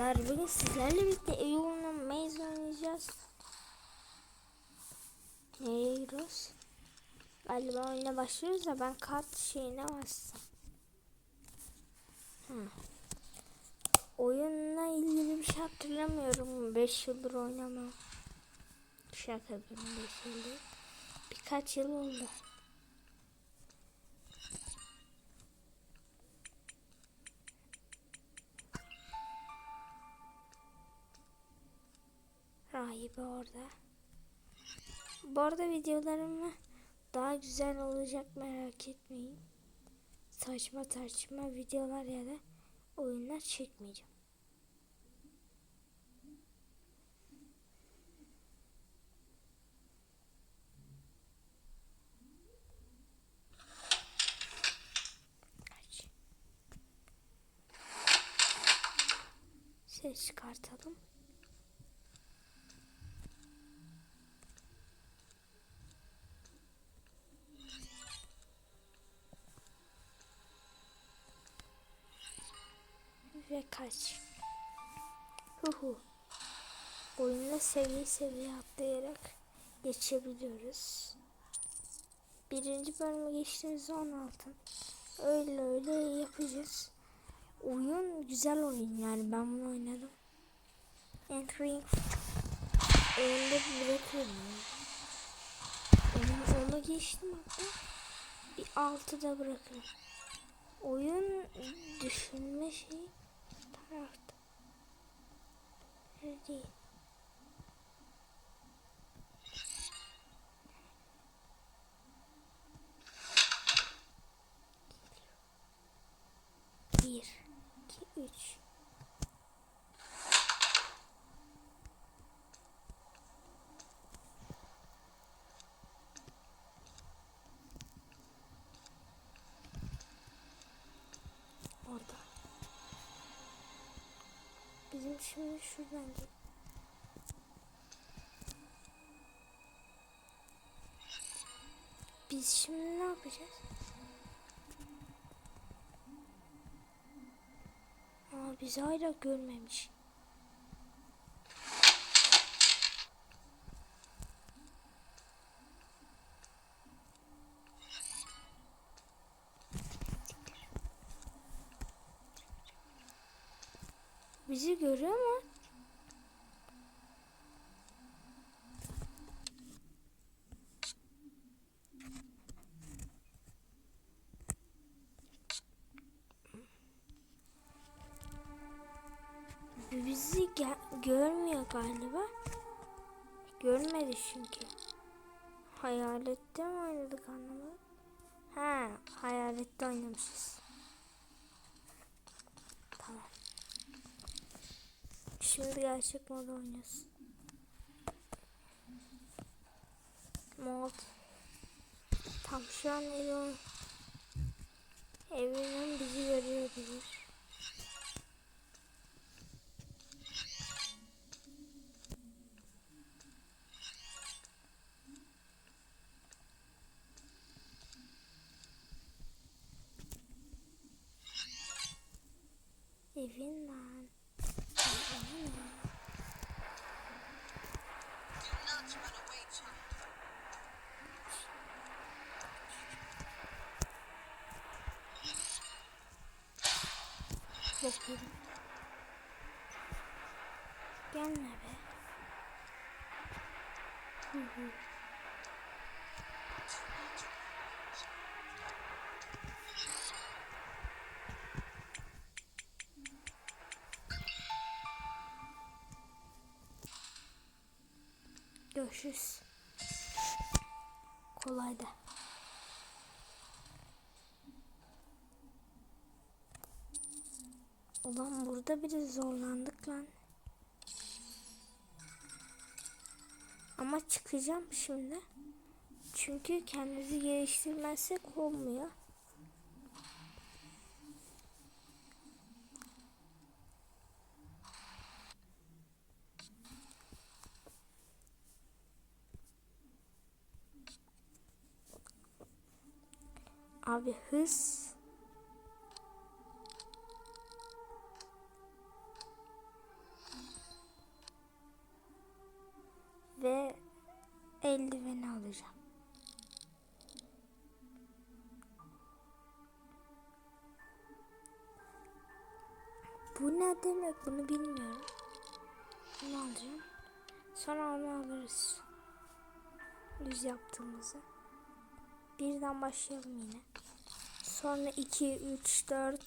arkadaşlar bugün sizlerle birlikte Eylül'ün Maze oynayacağız. Nereye gidiyoruz? Galiba oyuna başlıyoruz da ben kart şeyine bastım. Hı. Oyunla ilgili bir şey hatırlamıyorum. 5 yıldır oynamam. Şaka yapıyorum 5 yıldır. Birkaç yıl oldu. Rahibe orada. Bu arada videolarım daha güzel olacak merak etmeyin. Saçma saçma videolar ya da oyunlar çekmeyeceğim. Ses çıkartalım. ve kaç. Huhu. Oyunda seviye seviye atlayarak geçebiliyoruz. Birinci bölümü geçtiğimizde 16. Öyle öyle yapacağız. Oyun güzel oyun yani ben bunu oynadım. Entering oyunda bırakıyorum. Onu, onu geçtim hatta. Bir altıda bırakıyorum. Oyun düşünme şeyi Öyle değil. Bir, iki, üç. Orada. Bizim şimdi şuradan gel. Biz şimdi ne yapacağız? Aa bizi hala görmemiş. Bizi görüyor mu? Bizi görmüyor galiba. Görmedi çünkü. Hayalette mi oynadık anlamadım. Ha, hayalette oynamışız. Tamam. Şimdi gerçek moda oynuyoruz. Mod. Tam şu an evim, evimin bizi görebilir. Evin lan. Evin lan. Bakıyorum. Gelme be. Hı hı. Görüşürüz. Kolay da. Ulan burada biraz zorlandık lan. Ama çıkacağım şimdi. Çünkü kendimizi geliştirmezsek olmuyor. Abi hız Bu ne demek bunu bilmiyorum. Bunu alacağım. Sonra onu alırız. Düz yaptığımızı. Birden başlayalım yine. Sonra 2, 3, 4,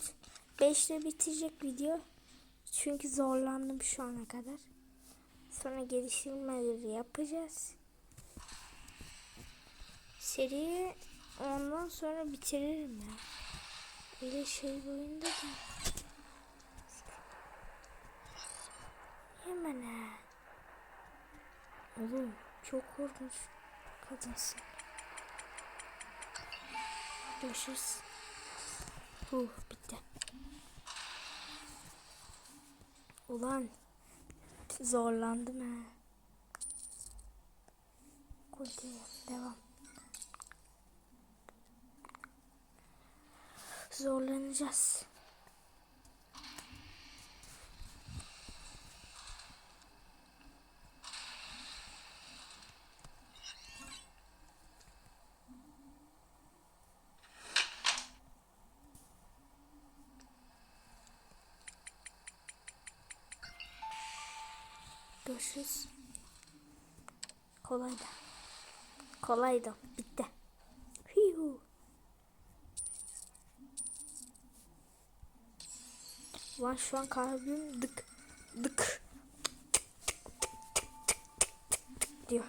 5 ile bitecek video. Çünkü zorlandım şu ana kadar. Sonra geliştirmeleri yapacağız. Seriyi ondan sonra bitiririm ya. Öyle şey bir oyunda da. Hemen. Oğlum çok korkunç kadınsın. Görüşürüz. Huh bitti. Ulan zorlandım ha. Continue. Devam. Zorlanacağız. Görüşürüz. Kolaydı. Kolaydı. Bitti. Hiyu. Ulan şu an kalbim dık dık diyor.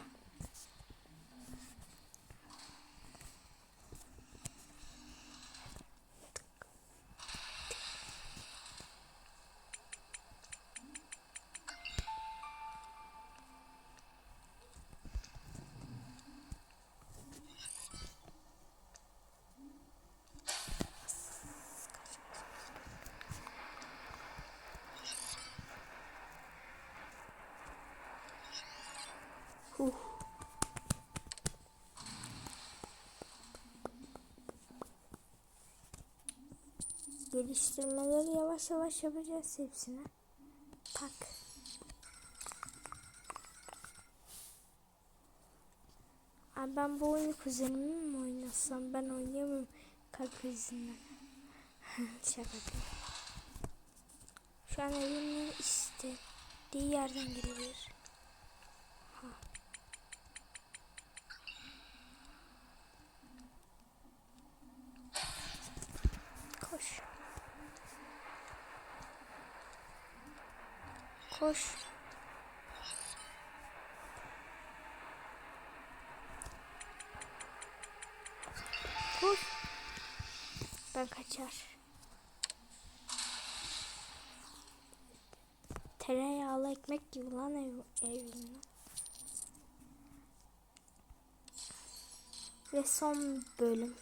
Huh. Geliştirmeleri yavaş yavaş yapacağız hepsine. Tak. Abi ben bu oyunu kuzenimle mi oynasam? Ben oynayamam kalp krizinden. Şaka. Şu an evimin istediği yerden gelebilir. Ha. Koş. Koş. Koş. Ben kaçar. Tereyağlı ekmek gibi lan ev, evin. Ve son bölüm.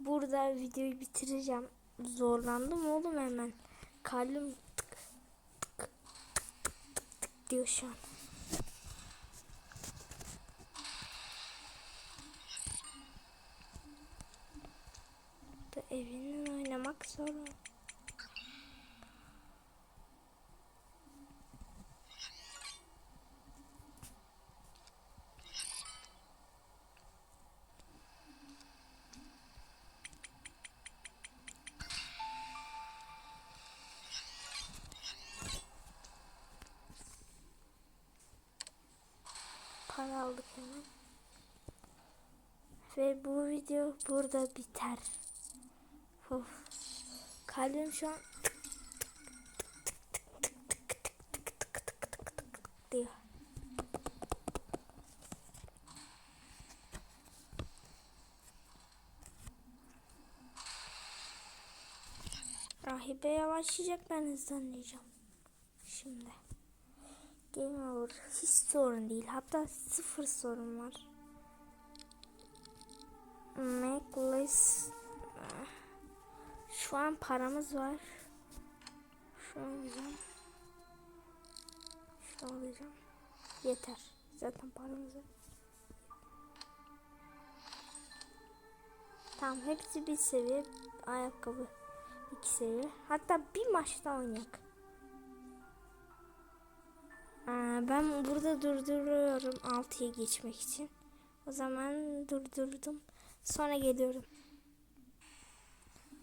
Burada videoyu bitireceğim. Zorlandım oğlum hemen. Kalbim tık tık tık tık tık diyor şu an. Da evinin oynamak zor. Para aldık hemen. Ve bu video burada biter. Of. Kalbim şu an diyor. Rahibe yavaşlayacak ben hızlanacağım. Şimdi. Game over. Hiç sorun değil. Hatta sıfır sorun var. Make list. Şu an paramız var. Şu an güzel. Şu alacağım. Yeter. Zaten paramız var. Tamam hepsi bir seviye. Ayakkabı iki seviye. Hatta bir maçta oynayak. Ben burada durduruyorum 6'ya geçmek için. O zaman durdurdum. Sonra geliyorum.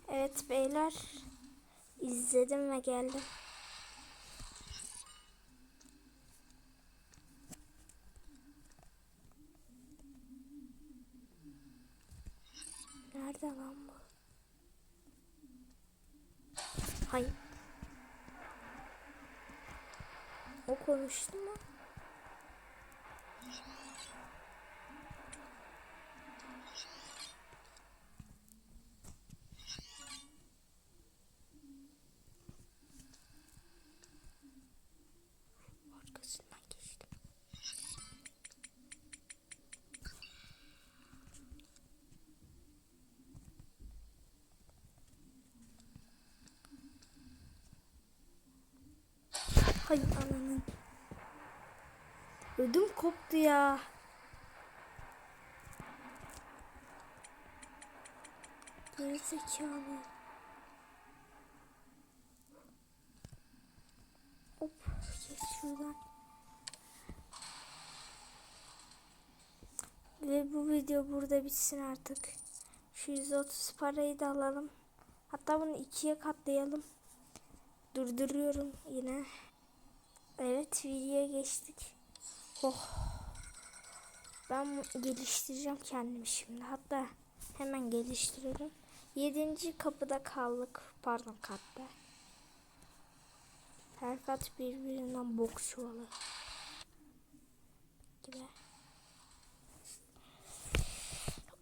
Evet beyler. izledim ve geldim. Nerede lan bu? Hayır. O konuştu mu? Arkasından geçtim. Hay ananın. Ödüm koptu ya. Gerizekalı. Hop geç şuradan. Ve bu video burada bitsin artık. Şu 130 parayı da alalım. Hatta bunu ikiye katlayalım. Durduruyorum yine. Evet videoya geçtik. Oh. Ben geliştireceğim kendimi şimdi. Hatta hemen geliştirelim. Yedinci kapıda kaldık. Pardon katta. Her kat birbirinden bok çuvalı. Gibi.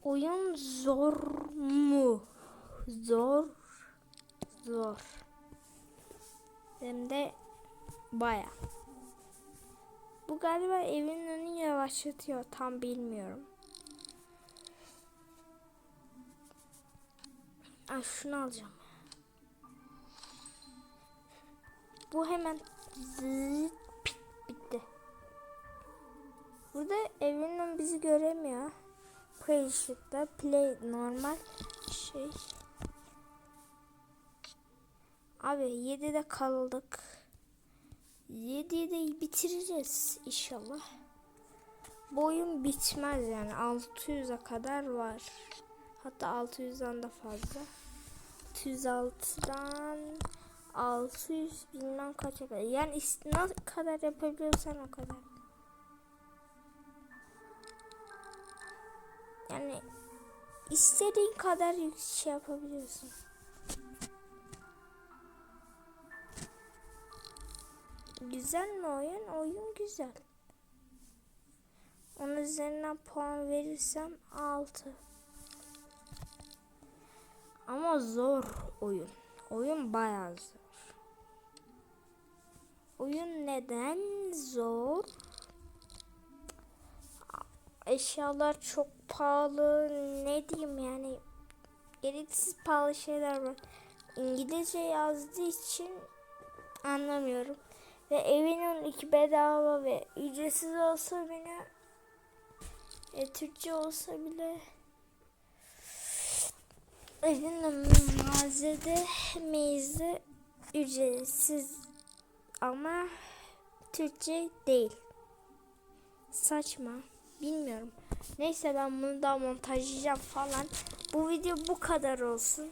Oyun zor mu? Zor. Zor. Hem de baya. Bu galiba evin önünü yavaşlatıyor. Tam bilmiyorum. Ay şunu alacağım. Bu hemen zıt bitti. Burada evin önü bizi göremiyor. Play ışıkta play normal şey. Abi 7'de kaldık. 7'yi de bitireceğiz inşallah. Bu oyun bitmez yani 600'e kadar var. Hatta 600'den de fazla. 606'dan 600 bilmem kaça kadar. Yani ne kadar yapabiliyorsan o kadar. Yani istediğin kadar yük şey yapabiliyorsun. Güzel mi oyun? Oyun güzel. Onun üzerinden puan verirsem 6. Ama zor oyun. Oyun bayağı zor. Oyun neden zor? Eşyalar çok pahalı. Ne diyeyim yani? Gereksiz pahalı şeyler var. İngilizce yazdığı için anlamıyorum. Ve evin önündeki bedava ve ücretsiz olsa bile e, Türkçe olsa bile evin mağazada meyze ücretsiz ama Türkçe değil. Saçma. Bilmiyorum. Neyse ben bunu da montajlayacağım falan. Bu video bu kadar olsun.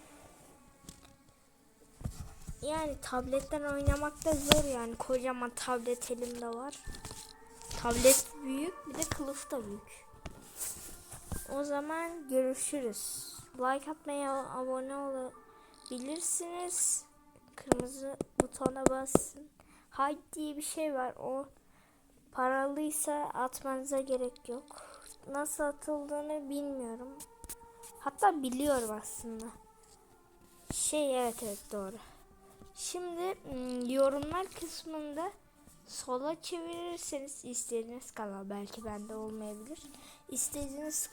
Yani tabletten oynamak da zor yani. Kocaman tablet elimde var. Tablet büyük bir de kılıf da büyük. O zaman görüşürüz. Like atmayı, abone olabilirsiniz. Kırmızı butona basın. Haydi diye bir şey var. O paralıysa atmanıza gerek yok. Nasıl atıldığını bilmiyorum. Hatta biliyorum aslında. Şey evet evet doğru. Şimdi ım, yorumlar kısmında sola çevirirseniz istediğiniz kanal belki bende olmayabilir. İstediğiniz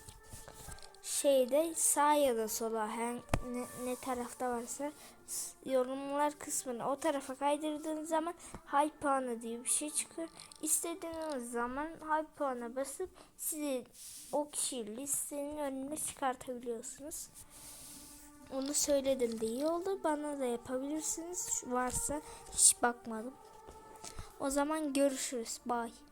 şeyde sağ ya da sola her ne, ne tarafta varsa yorumlar kısmını o tarafa kaydırdığınız zaman high puanı diye bir şey çıkıyor. İstediğiniz zaman high puan'a basıp sizi o kişiyi listenin önüne çıkartabiliyorsunuz. Onu söyledim de iyi oldu. Bana da yapabilirsiniz. Varsa hiç bakmadım. O zaman görüşürüz. Bye.